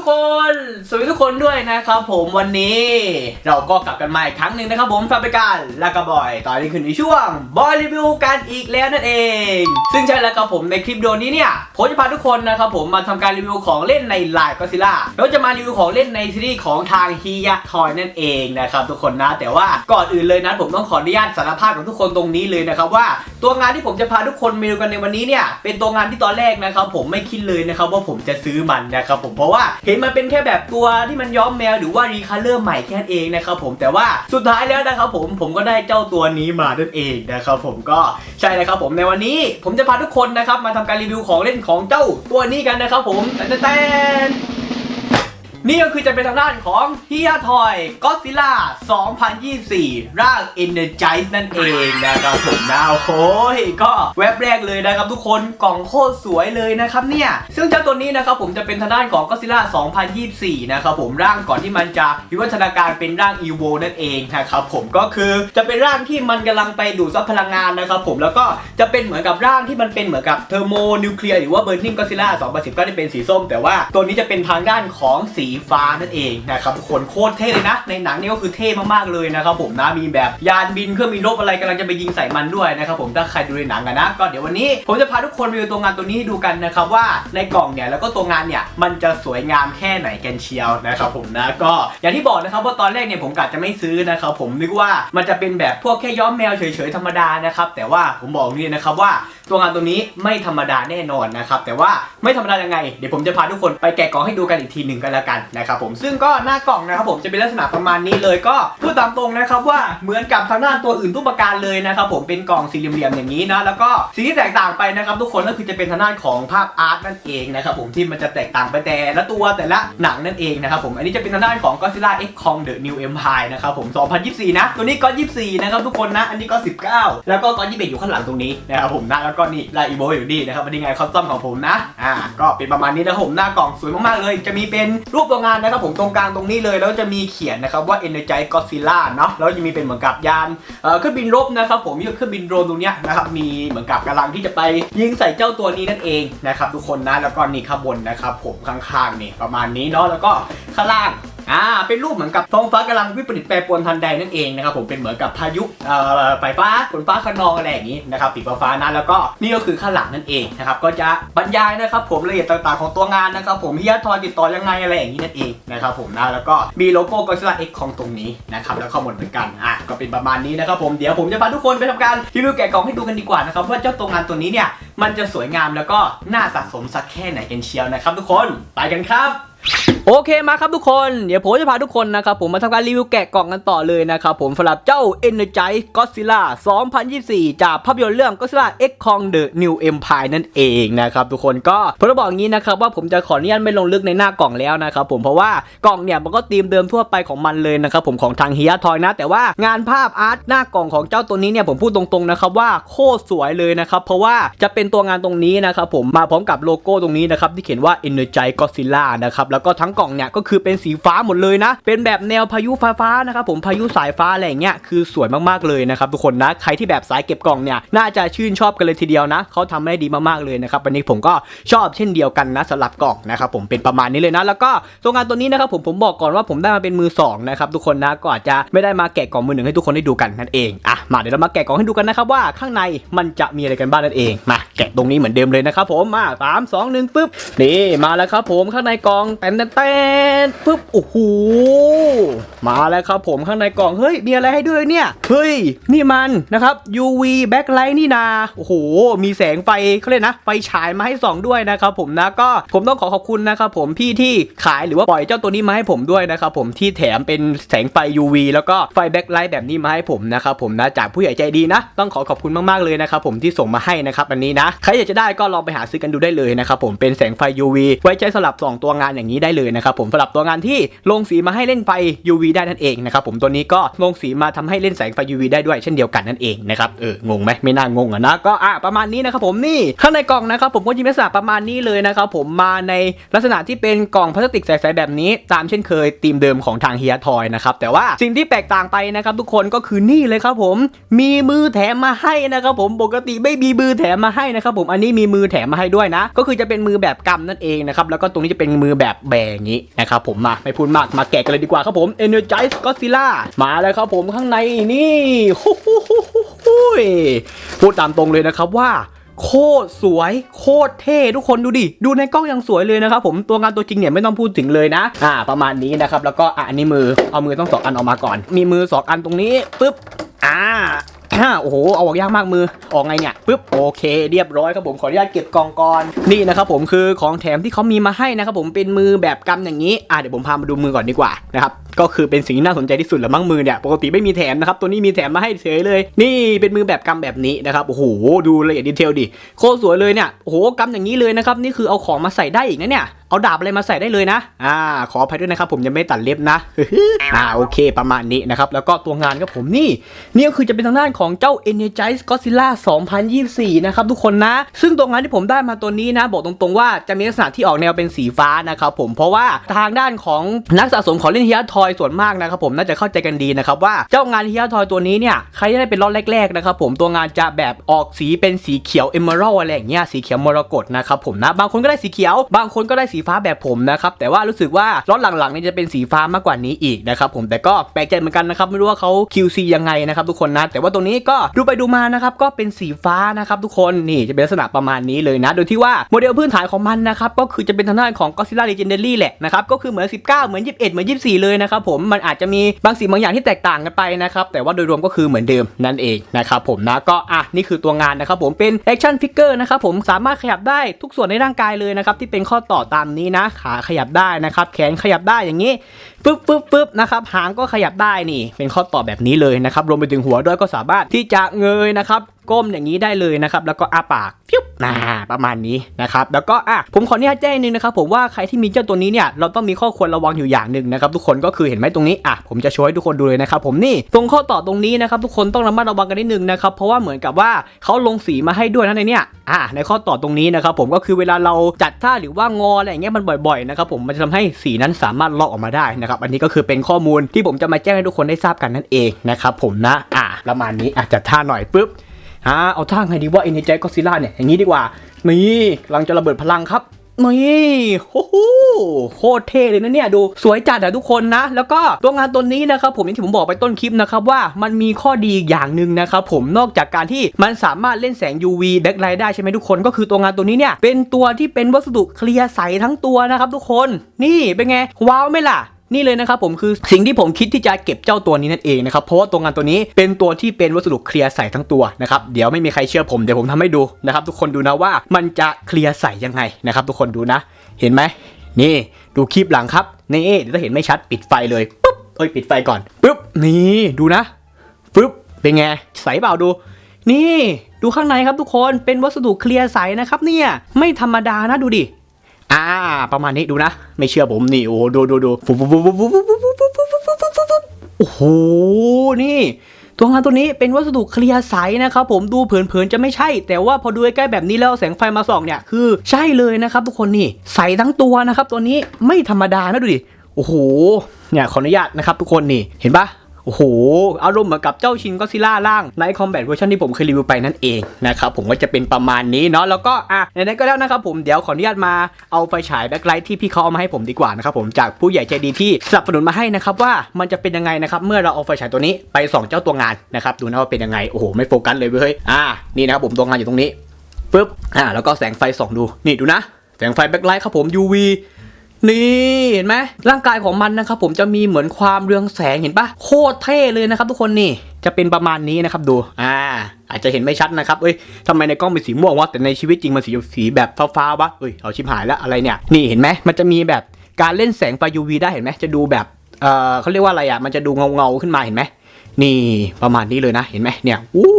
ทุกคนด้วยนะครับผมวันนี้เราก็กลับกันมาอีกครั้งหนึ่งนะครับผมฟาเบการละก็บอย ตอนนี้คือในช่วงบอยรีวิวกันอีกแล้วนั่นเอง ซึ่งใช่แล้วครับผมในคลิปวิดีโอนี้เนี่ยผมจะพาทุกคนนะครับผมมาทำการรีวิวของเล่นในไลน์ก็ซิล่าแล้วจะมารีวิวของเล่นในซีรีส์ของทางฮียะทอยนั่นเองนะครับทุกคนนะแต่ว่าก่อนอื่นเลยนะผมต้องขออนุญาตสารภาพกับทุกคนตรงนี้เลยนะครับว่าตัวงานที่ผมจะพาทุกคนมาดูกันในวันนี้เนี่ยเป็นตัวงานที่ตอนแรกนะครับผมไม่คิดเลยนะครับว่าผมจะซื้อมันนะครับผมเพราะว่าเห็นมันเป็นแค่แบบตัวที่มันย้อมแมวหรือว่ารีคัลเลอร์ใหม่แค่นั้นเองนะครับผมแต่ว่าสุดท้ายแล้วนะครับผมผมก็ได้เจ้าตัวนี้มานั่นเองนะครับผมก็ใช่นะครับผมในวันนี้ผมจะพาทุกคนนะครับมาทำการรีวิวของเล่นของเจ้าตัวนี้กันนะครับผมแต นี่ก็คือจะเป็นทางด้านของเฮียทอยก็ซิล่า 2024 ร่าง Energize นั่นเองนะครับผมนะโอ้โหก็เว็บแรกเลยนะครับทุกคนกล่องโคตรสวยเลยนะครับเนี่ย ซึ่งเจ้าตัวนี้นะครับผมจะเป็นทางด้านของก็ซิล่า 2024 นะครับผมร่างก่อนที่มันจะวิวัฒนาการเป็นร่าง EVO นั่นเองนะครับผมก็คือจะเป็นร่างที่มันกำลังไปดูดซับพลังงานนะครับผมแล้วก็จะเป็นเหมือนกับร่างที่มันเป็นเหมือนกับเทอร์โมนิวเคลียร์หรือว่าเบ r ร์นิ g งก็ซิล่า2010ก็จะเป็นสีส้ม แต่ว่าตัวนี้จะเป็นทางด้านของสีฟ้านั่นเองนะครับทุกคนโคตรเท่เลยนะ ในหนังนี่ก็คือเท่มากๆเลยนะครับผมนะมีแบบยานบินเครื่องบินรบอะไรกำลังจะไปยิงใส่มันด้วยนะครับผมถ้าใครดูในหนังกันนะ ก็เดี๋ยววันนี้ผมจะพาทุกคนไปดูตัวงานตัวนี้ให้ดูกันนะครับว่าในกล่องเนี่ยแล้วก็ตัวงานเนี่ยมันจะสวยงามแค่ไหนกันเชียวนะครับผมนะก็อย่างที่บอกนะครับว่าตอนแรกเนี่ยผมกะจะไม่ซื้อนะครับผมนึกว่ามันจะเป็นแบบพวกแค่ย้อมแมวเฉยๆธรรมดานะครับแต่ว่าผมบอกนี่นะครับว่า ตัวงานตัวนี้ไม่ธรรมดาแน่นอนนะครับแต่ว่าไม่ธรรมดายังไงเดี๋ยวผมจะพาทุกคนไปแกะกล่องให้ดูกันอีกทีหนึ่งกันล้วกันนะครับผมซึ่งก็หน้ากล่องนะครับผมจะเป็นลักษณะประมาณนี้เลยก็พูดตามตรงนะครับว่าเหมือนกับทางด้านตัวอื่นทุกประการเลยนะครับผมเป็นกล่องสี่เหลี่ยมๆอย่างนี้นะแล้วก็สิ่งที่แตกต่างไปนะครับทุกคนก็คือจะเป็นทางด้านของภาพอาร์ตนั่นเองนะครับผมที่มันจะแตกต่างไปแต่ละตัวแต่ละหนังนั่นเองนะครับผมอันนี้จะเป็นทางด้านของ Godzilla X Kong The New Empire นะครับผม 2024 นะ ตัวนี้ก็ 24 นะครับทุกคนนะ อันนี้ก็ 19 แล้วก็ก็21 อยู่ข้างหลังตรงนี้นะครับผมนะแล้วกก็นี่ลายอีโบอยู่นี่นะครับอันนี้ไงคอสตอมของผมนะอ่าก็เป็นประมาณนี้นะผมหน้ากล่องสวยมากๆเลย จะมีเป็นรูปตัวงานนะครับผมตรงกลางตรงนี้เลย แล้วจะมีเขียนนะครับว่า Energize Godzilla เนาะแล้วจะมีเป็นเหมือนกับยานเอ่อเครื่องบินรบนะครับผมมีเครื่องบินโดรนตรงเนี้ยนะครับมีเหมือนกับกำลังที่จะไปยิงใส่เจ้าตัวนี้นั่นเองนะครับทุกคนนะแล้วก็นี่ข้างบนนะครับผมข้างๆนี่ประมาณนี้เนาะแล้วก็ข้างล่าง อ่าเป็นรูปเหมือนกับท้องฟ้ากำลังวิปริตแปรปรวนทันใดนั่นเองนะครับผมเป็นเหมือนกับพายุเอ่อไฟฟ้าฝนฟ้าขนองอะไรอย่างนี้นะครับสีฟ้าๆนั้นแล้วก็นี่ก็คือข้างหลังนั่นเองนะครับก็จะบรรยายนะครับผมรายละเอียดต่างๆของตัวงานนะครับผมเฮียทอยติดต่อยังไงอะไรอย่างนี้นั่นเองนะครับผมนะแล้วก็มีโลโก้ Godzilla X ของตรงนี้นะครับแล้วข้อมูลเหมือนกันอะก็เป็นประมาณนี้นะครับผมเดี๋ยวผมจะพาทุกคนไปทำการรีวิวแกะกล่องให้ดูกันดีกว่านะครับว่าเจ้าตัวงานตัวนี้เนี่ยมันจะสวยงามแล้วก็น่าสะสมสักแค่ไหนกันเชียวนะครับทุกคนไปกันครับโอเคมาครับทุกคน เดี๋ยวผมจะพาทุกคนนะครับผมมาทำการรีวิวแกะกล่องกันต่อเลยนะครับผมสำหรับเจ้า Energize Godzilla 2024 จากภาพยนตร์เรื่อง Godzilla X Kong The New Empire นั่นเองนะครับทุกคนก็ผมจะบอกงนี้นะครับว่าผมจะขออนุญาตไม่ลงลึกในหน้ากล่องแล้วนะครับผมเพราะว่ากล่องเนี่ยมันก็ธีมเดิมทั่วไปของมันเลยนะครับผมของทางเฮียทอยนะ แต่ว่างานภาพอาร์ตหน้ากล่องของเจ้าตัวนี้เนี่ยผมพูดตรงๆนะครับว่าโคตรสวยเลยนะครับเพราะว่าจะเป็นตัวงานตรงนี้นะครับผมมาพร้อมกับโลโก้ตรงนี้นะครับที่เขียนว่า Energize Godzilla นะครับแล้วก็ทั้งกล่องเนี่ยก็คือเป็นสีฟ้าหมดเลยนะ เป็นแบบแนวพายุฟ้าๆนะครับผมพายุสายฟ้าอะไรอย่างเงี้ยคือสวยมากๆเลยนะครับทุกคนนะใครที่แบบสายเก็บกล่องเนี่ยน่าจะชื่นชอบกันเลยทีเดียวนะเขาทำได้ดีมากๆเลยนะครับวันนี้ผมก็ชอบเช่นเดียวกันนะสำหรับกล่องนะครับผมเป็นประมาณนี้เลยนะ แล้วก็ตัวงานตัวนี้นะครับผมผมบอกก่อนว่าผมได้มาเป็นมือสองนะครับทุกคนนะก็อาจจะไม่ได้มาแกะกล่องมือหนึ่งให้ทุกคนได้ดูกันนั่นเองอะมาเดี๋ยวเรามาแกะกล่องให้ดูกันนะครับว่าข้างในมันจะมีอะไรกันบ้างนั่นเองมาแกะตรงนี้เหมือนเดิมเลยนะครับผมมาสามสองหนึ่งปึ๊บนี่มาแล้วครับผมข้างในกล่องแตนแตนปึ๊บโอ้โหมาแล้วครับผมข้างในกล่องเฮ้ยมีอะไรให้ด้วยเนี่ยเฮ้ยนี่มันนะครับ UV backlight นี่นาโอ้โห มีแสงไฟเขาเรียกนะ ไฟฉายมาให้ส่องด้วยนะครับผมนะก็ผมต้องขอขอบคุณนะครับผมพี่ที่ขายหรือว่าปล่อยเจ้าตัวนี้มาให้ผมด้วยนะครับผมที่แถมเป็นแสงไฟ UV แล้วก็ไฟ backlight แบบนี้มาให้ผมนะครับผมนะจากผู้ใหญ่ใจดีนะ ต้องขอขอบคุณมากๆเลยนะครับผมที่ส่งมาให้นะครับอันนี้นะใครอยากจะได้ก็ลองไปหาซื้อกันดูได้เลยนะครับผมเป็นแสงไฟ UV ไว้ใช้สลับส่องตัวงานอย่างนี้ได้เลยนะครับผมสลับตัวงานที่ลงสีมาให้เล่นไฟ UV ได้นั่นเองนะครับผมตัวนี้ก็ลงสีมาทำให้เล่นแสงไฟ UV ได้ด้วยเช่นเดียวกันนั่นเองนะครับเอองงไหมไม่น่างงอะนะก็อะประมาณนี้นะครับผมนี่ข้างในกล่องนะครับผมก็จะมีลักษณะประมาณนี้เลยนะครับผมมาในลักษณะที่เป็นกล่องพลาสติกใสๆแบบนี้ ตามเช่นเคยธีมเดิมของทางเฮียทอยนะครับแต่ว่าสิ่งที่แตกต่างไปนะครับทุกคนก็คือนี่เลยครับผม มีมือแถมมาให้นะครับผมปกติไม่มีมือแถมมาให้นะครับผมอันนี้มีมือแถมมาให้ด้วยนะ ก็คือจะเป็นมือแบบกำนั่นเองนะครับแล้วก็ตรงนี้จะเป็นมือแบบแบงอย่างนี้นะครับผมมาไม่พูดมากมาแกะกันเลยดีกว่าครับผม Energize Godzilla มาแล้วครับผมข้างในนี่ฮู้ฮู้ฮู้ฮู้ฮู้พูดตามตรงเลยนะครับว่าโคตรสวยโคตรเท่ทุกคนดูดิ ดูในกล้องยังสวยเลยนะครับผมตัวงานตัวจริงเนี่ยไม่ต้องพูดถึงเลยนะ อ่า ประมาณนี้นะครับ แล้วก็อะอันนี้มือเอามือต้องสองอันออกมาก่อน มีมือสองอันตรงนี้ปึ๊บอ่า อ่าโอ้โห เอาออกยากมากมือ ออกไงเนี่ยปึ๊บ โอเค เรียบร้อยครับผม ขออนุญาตเก็บกองก่อน นี่นะครับผมคือของแถมที่เขามีมาให้นะครับผม เป็นมือแบบกำอย่างนี้ อ่าเดี๋ยวผมพามาดูมือก่อนดีกว่านะครับ ก็คือเป็นสิ่งที่น่าสนใจที่สุดละมั้งมือเนี่ย ปกติไม่มีแถมนะครับ ตัวนี้มีแถมมาให้เฉยเลย นี่เป็นมือแบบกำแบบนี้นะครับ โอ้โห ดูละเอียดดีเทลดิ โคตรสวยเลยเนี่ย โอ้โหกำอย่างนี้เลยนะครับ นี่คือเอาของมาใส่ได้อีกนะเนี่ย เอาดาบอะไรมาใส่ได้เลยนะ อ่า ขออภัยด้วยนะครับผมยังไม่ตัดเล็บนะ อ่า โอเค ประมาณนี้นะครับ แล้วก็ตัวงานครับผมนี่ นี่ก็คือจะเป็นทางด้านของเจ้า Energize Godzilla 2024 นะครับทุกคนนะ ซึ่งตัวงานที่ผมได้มาตัวนี้นะ บอกตรงๆว่าจะมีลักษณะที่ออกแนวเป็นสีฟ้านะครับผม เพราะว่าทางด้านของนักสะสมของเล่นฮิยาทอยส่วนมากนะครับผมน่าจะเข้าใจกันดีนะครับว่าเจ้างานฮิยาทอยตัวนี้เนี่ยใครได้เป็นรอบแรกๆนะครับผมตัวงานจะแบบออกสีเป็นสีเขียว Emerald อะไรอย่างเงี้ยสีเขียวมรกตนะครับผมนะบางคนก็ได้สีเขียว บางคนก็ได้สีีฟ้าแบบผมนะครับแต่ว่ารู้สึกว่ารอหลังๆนี่จะเป็นสีฟ้ามากกว่านี้อีกนะครับผมแต่ก็แปลกใจเหมือนกันนะครับไม่รู้ว่าเขา QC ยังไงนะครับทุกคนนะแต่ว่าตรงนี้ก็ดูไปดูมานะครับก็เป็นสีฟ้านะครับทุกคนนี่จะเป็นลักษณะประมาณนี้เลยนะ โดยที่ว่าโมเดลพื้นฐานของมันนะครับก็คือจะเป็นทางด้านของ Godzilla Legendary แหละนะครับก็คือเหมือน 19 เหมือน 21 เหมือน 24 เลยนะครับผมมันอาจจะมีบางสิ่งบางอย่างที่แตกต่างกันไปนะครับแต่ว่าโดยรวมก็คือเหมือนเดิมนั่นเองนะครับผมนะก็อะนี่คือตัวงานนะครับผมเป็น action figure นะครับผมสามารถขยับได้ทุกส่วนในร่างกายเลยนะครับที่เป็นข้อต่อตามนี้นะ ขาขยับได้นะครับ แขนขยับได้อย่างนี้ปึ๊บปึ๊บปึ๊บนะครับหางก็ขยับได้นี่ เป็นข้อต่อแบบนี้เลยนะครับรวมไปถึงหัวด้วยก็สามารถที่จะเงยนะครับ ก้มอย่างนี้ได้เลยนะครับแล้วก็อ้าปากฟิวนาประมาณนี้นะครับแล้วก็อะผมขออนุญาตแจ้งนึงนะครับผมว่าใครที่มีเจ้าตัวนี้เนี่ยเราต้องมีข้อควรระวังอยู่อย่างหนึ่งนะครับทุกคนก็คือเห็นไหมตรงนี้อะผมจะโชว์ให้ทุกคนดูเลยนะครับผมนี่ตรงข้อต่อตรงนี้นะครับทุกคนต้องระมัดระวังกันนิดนึงนะครับเพราะว่าเหมือนกับว่าเขาลงสีมาให้ด้วยนะในเนี้ยอะในข้อต่อตรงนี้นะครับผมก็คือเวลาเราจัดท่าหรือว่างออะไรอย่างเงี้ยมันบ่อยๆนะครับผมมันจะทำให้สีนั้นสามารถลอกออกมาได้นะครับอันนี้ก็คือเป็นข้อมูลที่ผมจะมาแจ้งให้ทุกคนได้ทราบกันนั่นเองนะครับผมนะอะประมาณนี้อะจัดท่าหน่อยปุ๊บ อ่าเอาท่าไงดีว่า Energy Godzilla เนี่ยอย่างนี้ดีกว่า นี่กำลังจะระเบิดพลังครับนี่โอ้โหโคตรเท่เลยนะเนี่ยดูสวยจัดอะทุกคนนะ แล้วก็ตัวงานตัวนี้นะครับผมอย่างที่ผมบอกไปต้นคลิปนะครับว่ามันมีข้อดีอีกอย่างหนึ่งนะครับผมนอกจากการที่มันสามารถเล่นแสง UV แบ็คไลท์ได้ใช่ไหมทุกคน ก็คือตัวงานตัวนี้เนี่ยเป็นตัวที่เป็นวัสดุเคลียร์ใสทั้งตัวนะครับทุกคน นี่เป็นไงว้าวไหมล่ะ นี่เลยนะครับผมคือสิ่งที่ผมคิดที่จะเก็บเจ้าตัวนี้นั่นเองนะครับเพราะว่าตัวงานตัวนี้เป็นตัวที่เป็นวัสดุเคลียร์ใสทั้งตัวนะครับเดี๋ยวไม่มีใครเชื่อผมเดี๋ยวผมทำให้ดูนะครับทุกคนดูนะว่ามันจะเคลียร์ใสยังไงนะครับทุกคนดูนะ เห็นไหมนี่ดูคลิปหลังครับนี่เดี๋ยวถ้าเห็นไม่ชัดปิดไฟเลยปุ๊บเอ้ยปิดไฟก่อนปุ๊บนี่ดูนะปุ๊บเป็นไงใสเปล่าดู นี่ดูข้างในครับทุกคนเป็นวัสดุเคลียร์ใสนะครับเนี่ยไม่ธรรมดานะดูดิ อ่า ประมาณนี้ดูนะ ไม่เชื่อผมนี่ โอ้โหดูดูดูฟุบฟุบฟุบฟุบฟุบฟุบฟุบฟุบฟุบฟุบฟุบฟุบโอ้โห นี่ ตัวงานตัวนี้เป็นวัสดุเคลียร์ใสนะครับผมดูเผินๆจะไม่ใช่ แต่ว่าพอดูใกล้แบบนี้แล้วแสงไฟมาส่องเนี่ยคือใช่เลยนะครับทุกคนนี่ใสทั้งตัวนะครับตัวนี้ไม่ธรรมดานะดูดิโอ้โหเนี่ยขออนุญาตนะครับทุกคนนี่เห็นปะ โอ้โห อารมณ์เหมือนกับเจ้าชินก็ซิล่าร่างในคอมแบทเวอร์ชันที่ผมเคยรีวิวไปนั่นเองนะครับผมก็จะเป็นประมาณนี้เนาะแล้วก็อะไหนๆก็แล้วนะครับผมเดี๋ยวขออนุญาตมาเอาไฟฉายแบ็คไลท์ที่พี่เขาเอามาให้ผมดีกว่านะครับผมจากผู้ใหญ่ใจดีที่สนับสนุนมาให้นะครับว่ามันจะเป็นยังไงนะครับเมื่อเราเอาไฟฉายตัวนี้ไปส่องเจ้าตัวงานนะครับดูนะว่าเป็นยังไงโอ้โหไม่โฟกัสเลยเว้ยอ่านี่นะครับผมตัวงานอยู่ตรงนี้ปึ๊บอ่าแล้วก็แสงไฟส่องดูนี่ดูนะแสงไฟแบ็คไลท์ครับผม UV นี่เห็นไหมร่างกายของมันนะครับผมจะมีเหมือนความเรืองแสงเห็นปะโคตรเท่เลยนะครับทุกคนนี่จะเป็นประมาณนี้นะครับดู อ่า อาจจะเห็นไม่ชัดนะครับ เอ้ยทำไมในกล้องเป็นสีม่วงวะ แต่ในชีวิตจริงมันสีสีแบบฟ้าๆวะ เอ้ย เอาชิบหายแล้วอะไรเนี่ย นี่เห็นไหม มันจะมีแบบการเล่นแสงไฟ UV ได้เห็นไหม จะดูแบบ เออเขาเรียกว่าอะไรอะ มันจะดูเงาเงาๆขึ้นมาเห็นไหม นี่ประมาณนี้เลยนะ เห็นไหมเนี่ย อู้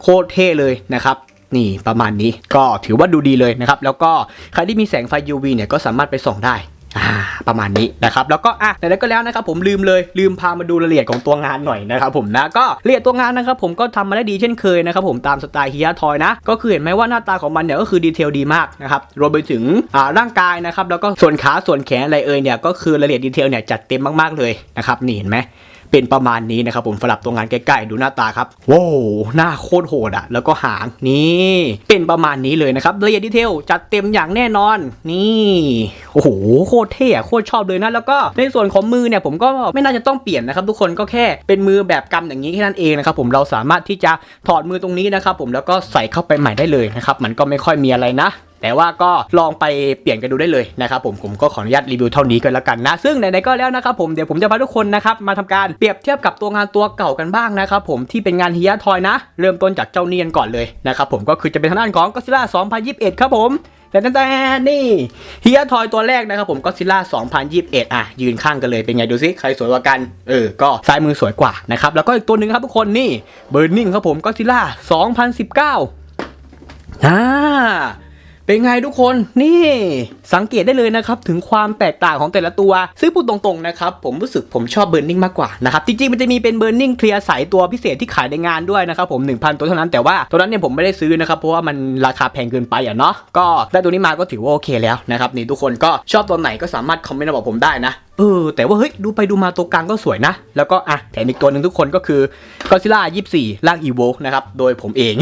โคตรเท่เลยนะครับนี่ประมาณนี้ก็ถือว่าดูดีเลยนะครับ แล้วก็ใครที่มีแสงไฟ UV เนี่ยก็สามารถไปส่องได้ อ่าประมาณนี้นะครับแล้วก็อะไหนๆก็แล้วนะครับผมลืมเลยลืมพามาดูรายละเอียดของตัวงานหน่อยนะครับผมนะก็รายละเอียดตัวงานนะครับผมก็ทำมาได้ดีเช่นเคยนะครับผมตามสไตล์ฮิยาทอยนะก็คือเห็นไหมว่าหน้าตาของมันเนี่ยก็คือดีเทลดีมากนะครับรวมไปถึงอ่าร่างกายนะครับแล้วก็ส่วนขาส่วนแขนอะไรเอ่ยเนี่ยก็คือรายละเอียดดีเทลเนี่ยจัดเต็มมากๆเลยนะครับนี่เห็นไหม เป็นประมาณนี้นะครับผมสลับตัวงานใกล้ๆดูหน้าตาครับว้าวหน้าโคตรโหดอะแล้วก็หางนี่เป็นประมาณนี้เลยนะครับละเอียดดีเทลจัดเต็มอย่างแน่นอน นี่โอ้โหโคตรเท่อะโคตรชอบเลยนะแล้วก็ในส่วนของมือเนี่ยผมก็ไม่น่าจะต้องเปลี่ยนนะครับ ทุกคนก็แค่เป็นมือแบบกำอย่างนี้แค่นั้นเองนะครับผมเราสามารถที่จะถอดมือตรงนี้นะครับผมแล้วก็ใส่เข้าไปใหม่ได้เลยนะครับมันก็ไม่ค่อยมีอะไรนะ แต่ว่าก็ลองไปเปลี่ยนกันดูได้เลยนะครับผมผมก็ขออนุญาตรีวิวเท่านี้กันแล้วกันนะ ซึ่งไหนๆก็แล้วนะครับผมเดี๋ยวผมจะพาทุกคนนะครับมาทำการเปรียบเทียบกับตัวงานตัวเก่ากันบ้างนะครับผมที่เป็นงานฮิยาทอยนะ เริ่มต้นจากเจ้าเนียนก่อนเลยนะครับผมก็คือจะเป็นทางด้านของก็ซิล่า2021 ครับผมแต่แต่นี่ฮิยทอยตัวแรกนะครับผมก็ซิล่า2021 อะ ยืนข้างกันเลยเป็นไงดูซิ ใครสวยกว่ากัน เออ ก็ซ้ายมือสวยกว่านะครับ แล้วก็อีกตัวหนึ่งครับทุกคนนี่เบอร์นิงครับผมก็ซิล่า2019อ่า เป็นไงทุกคนนี่สังเกตได้เลยนะครับ ถึงความแตกต่างของแต่ละตัว ซึ่งพูดตรงๆนะครับ ผมรู้สึกผมชอบเบ r ร์นิ่งมากกว่านะครับ จริงๆ มันจะมีเป็นเบ r ร์นิ่งเคลียร์ใสตัวพิเศษที่ขายในงานด้วยนะครับผม 1,000 ตัวเท่านั้นแต่ว่าตัวนั้นเนี่ยผมไม่ได้ซื้อนะครับ เพราะว่ามันราคาแพงเกินไปอะเนาะก็ได้ตัวนี้มาก็ถือว่าโอเคแล้วนะครับนี่ทุกคนก็ชอบตัวไหนก็สามารถคอมเมนต์มาบอกผมได้นะเออแต่ว่าเฮ้ยดูไปดูมาตัวกลางก็สวยนะ แล้วก็อะแถมอีกตัวหนึ่งทุกคนก็คือก็ซิล่า24ร่างอีโวนะครับโดยผมเอง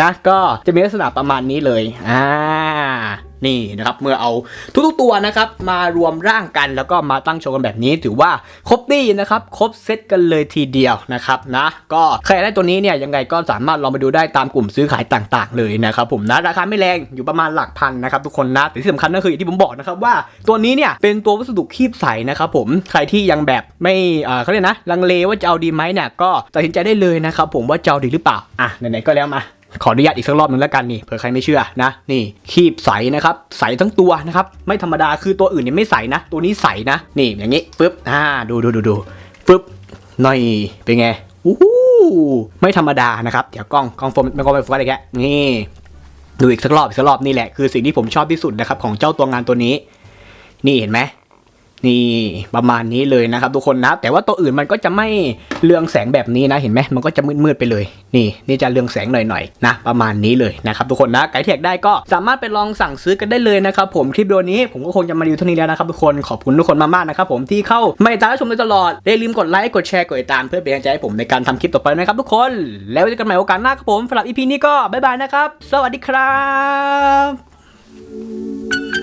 นะก็จะมีลักษณะประมาณนี้เลย อ่า นี่นะครับเมื่อเอาทุกๆตัวนะครับมารวมร่างกันแล้วก็มาตั้งโชว์กันแบบนี้ถือว่าครบดีนะครับครบเซตกันเลยทีเดียวนะครับนะก็ใครได้ตัวนี้เนี่ยยังไงก็สามารถลองไปดูได้ตามกลุ่มซื้อขายต่าง ๆ เลยนะครับผมนะราคาไม่แรงอยู่ประมาณหลักพันนะครับทุกคนนะแต่ที่สำคัญก็คืออย่างที่ผมบอกนะครับว่าตัวนี้เนี่ยเป็นตัววัสดุคีบใสนะครับผมใครที่ยังแบบไม่เออเขาเรียกนะลังเลว่าจะเอาดีไหมเนี่ยก็ตัดสินใจได้เลยนะครับผมว่าจะเอาดีหรือเปล่าอะไหนๆก็แล้วมาขออนุญาตอีกสักรอบหนึ่งแล้วกันนี่เผื่อใครไม่เชื่อนะนี่คีบใสนะครับใสทั้งตัวนะครับไม่ธรรมดาคือตัวอื่นเนี่ยไม่ใสนะ ตัวนี้ใสนะนี่อย่างนี้ปึ๊บอ่าดูดูดูดูปึ๊บหน่อยเป็นไงอู้หูไม่ธรรมดานะครับเดี๋ยวกล้องกล้องโฟมไม่กล้องไปโฟกัสอีกแล้วนี่ดูอีกสักรอบอีกสักรอบนี่แหละคือสิ่งที่ผมชอบที่สุดนะครับของเจ้าตัวงานตัวนี้ นี่เห็นไหม นี่ประมาณนี้เลยนะครับทุกคนนะแต่ว่าตัวอื่นมันก็จะไม่เรืองแสงแบบนี้นะเห็นไหมมันก็จะมืดๆไปเลย นี่นี่จะเรืองแสงหน่อยๆนะประมาณนี้เลยนะครับทุกคนนะไกด์แท็กได้ก็สามารถไปลองสั่งซื้อกันได้เลยนะครับผมคลิปวิดีโอนี้ผมก็คงจะมารีวิวเท่านี้แล้วนะครับทุกคนขอบคุณทุกคนมากๆนะครับผมที่เข้าไมาติดตามชมโดยตลอดอย่าลืมกดไลค์กดแชร์กดติดตามเพื่อเป็นกำลังใจให้ผมในการทำคลิปต่อไปนะครับทุกคน แล้วเจอกันใหม่โอกาสหน้าครับผมสำหรับ EP นี้ก็บ๊ายบายนะครับสวัสดีครับ